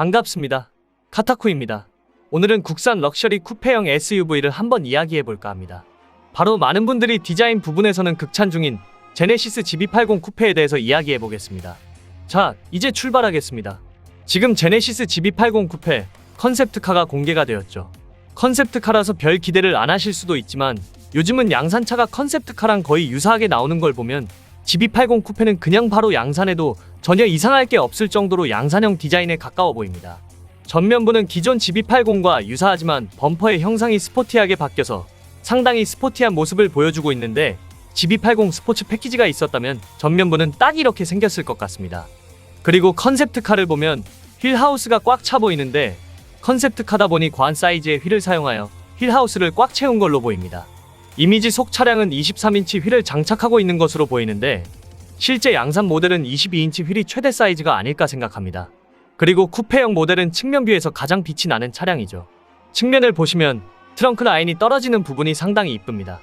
반갑습니다. 카타쿠입니다. 오늘은 국산 럭셔리 쿠페형 SUV를 한번 이야기해 볼까 합니다. 바로 많은 분들이 디자인 부분에서는 극찬 중인 제네시스 GB80 쿠페에 대해서 이야기해 보겠습니다. 자, 이제 출발하겠습니다. 지금 제네시스 GB80 쿠페 컨셉트카가 공개가 되었죠. 컨셉트카라서 별 기대를 안 하실 수도 있지만 요즘은 양산차가 컨셉트카랑 거의 유사하게 나오는 걸 보면 GB80 쿠페는 그냥 바로 양산해도 전혀 이상할 게 없을 정도로 양산형 디자인에 가까워 보입니다. 전면부는 기존 GB80과 유사하지만 범퍼의 형상이 스포티하게 바뀌어서 상당히 스포티한 모습을 보여주고 있는데 GB80 스포츠 패키지가 있었다면 전면부는 딱 이렇게 생겼을 것 같습니다. 그리고 컨셉트카를 보면 휠하우스가 꽉 차 보이는데 컨셉트카다 보니 과한 사이즈의 휠을 사용하여 휠하우스를 꽉 채운 걸로 보입니다. 이미지 속 차량은 23인치 휠을 장착하고 있는 것으로 보이는데 실제 양산 모델은 22인치 휠이 최대 사이즈가 아닐까 생각합니다. 그리고 쿠페형 모델은 측면뷰에서 가장 빛이 나는 차량이죠. 측면을 보시면 트렁크 라인이 떨어지는 부분이 상당히 이쁩니다.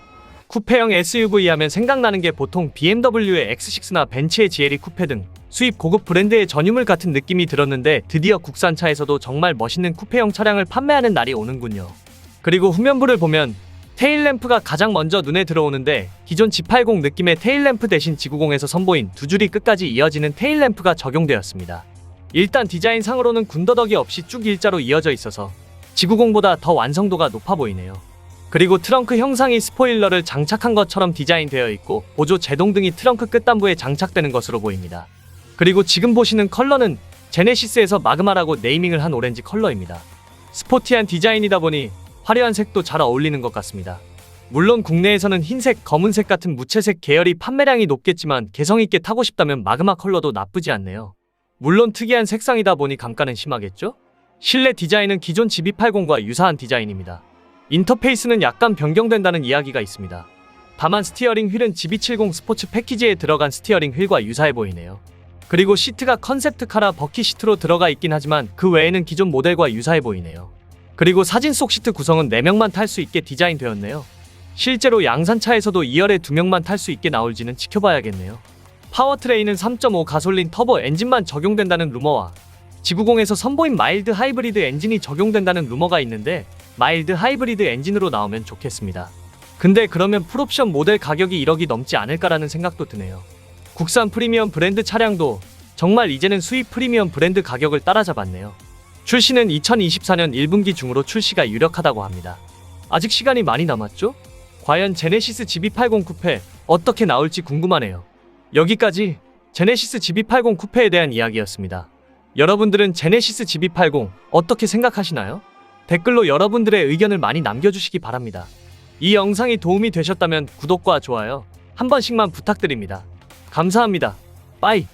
쿠페형 SUV 하면 생각나는 게 보통 BMW의 X6나 벤츠의 GLE 쿠페 등 수입 고급 브랜드의 전유물 같은 느낌이 들었는데 드디어 국산차에서도 정말 멋있는 쿠페형 차량을 판매하는 날이 오는군요. 그리고 후면부를 보면 테일램프가 가장 먼저 눈에 들어오는데 기존 G80 느낌의 테일램프 대신 G90에서 선보인 두 줄이 끝까지 이어지는 테일램프가 적용되었습니다. 일단 디자인 상으로는 군더더기 없이 쭉 일자로 이어져 있어서 G90보다 더 완성도가 높아 보이네요. 그리고 트렁크 형상이 스포일러를 장착한 것처럼 디자인되어 있고 보조 제동등이 트렁크 끝단부에 장착되는 것으로 보입니다. 그리고 지금 보시는 컬러는 제네시스에서 마그마라고 네이밍을 한 오렌지 컬러입니다. 스포티한 디자인이다 보니 화려한 색도 잘 어울리는 것 같습니다. 물론 국내에서는 흰색, 검은색 같은 무채색 계열이 판매량이 높겠지만 개성있게 타고 싶다면 마그마 컬러도 나쁘지 않네요. 물론 특이한 색상이다 보니 감가는 심하겠죠? 실내 디자인은 기존 GB80과 유사한 디자인입니다. 인터페이스는 약간 변경된다는 이야기가 있습니다. 다만 스티어링 휠은 GB70 스포츠 패키지에 들어간 스티어링 휠과 유사해 보이네요. 그리고 시트가 컨셉트 카라 버킷 시트로 들어가 있긴 하지만 그 외에는 기존 모델과 유사해 보이네요. 그리고 사진 속 시트 구성은 4명만 탈 수 있게 디자인되었네요. 실제로 양산차에서도 2열에 2명만 탈 수 있게 나올지는 지켜봐야겠네요. 파워트레인은 3.5 가솔린 터보 엔진만 적용된다는 루머와 G90에서 선보인 마일드 하이브리드 엔진이 적용된다는 루머가 있는데 마일드 하이브리드 엔진으로 나오면 좋겠습니다. 근데 그러면 풀옵션 모델 가격이 1억이 넘지 않을까라는 생각도 드네요. 국산 프리미엄 브랜드 차량도 정말 이제는 수입 프리미엄 브랜드 가격을 따라잡았네요. 출시는 2024년 1분기 중으로 출시가 유력하다고 합니다. 아직 시간이 많이 남았죠? 과연 제네시스 GB80 쿠페 어떻게 나올지 궁금하네요. 여기까지 제네시스 GB80 쿠페에 대한 이야기였습니다. 여러분들은 제네시스 GB80 어떻게 생각하시나요? 댓글로 여러분들의 의견을 많이 남겨주시기 바랍니다. 이 영상이 도움이 되셨다면 구독과 좋아요 한 번씩만 부탁드립니다. 감사합니다. 빠이.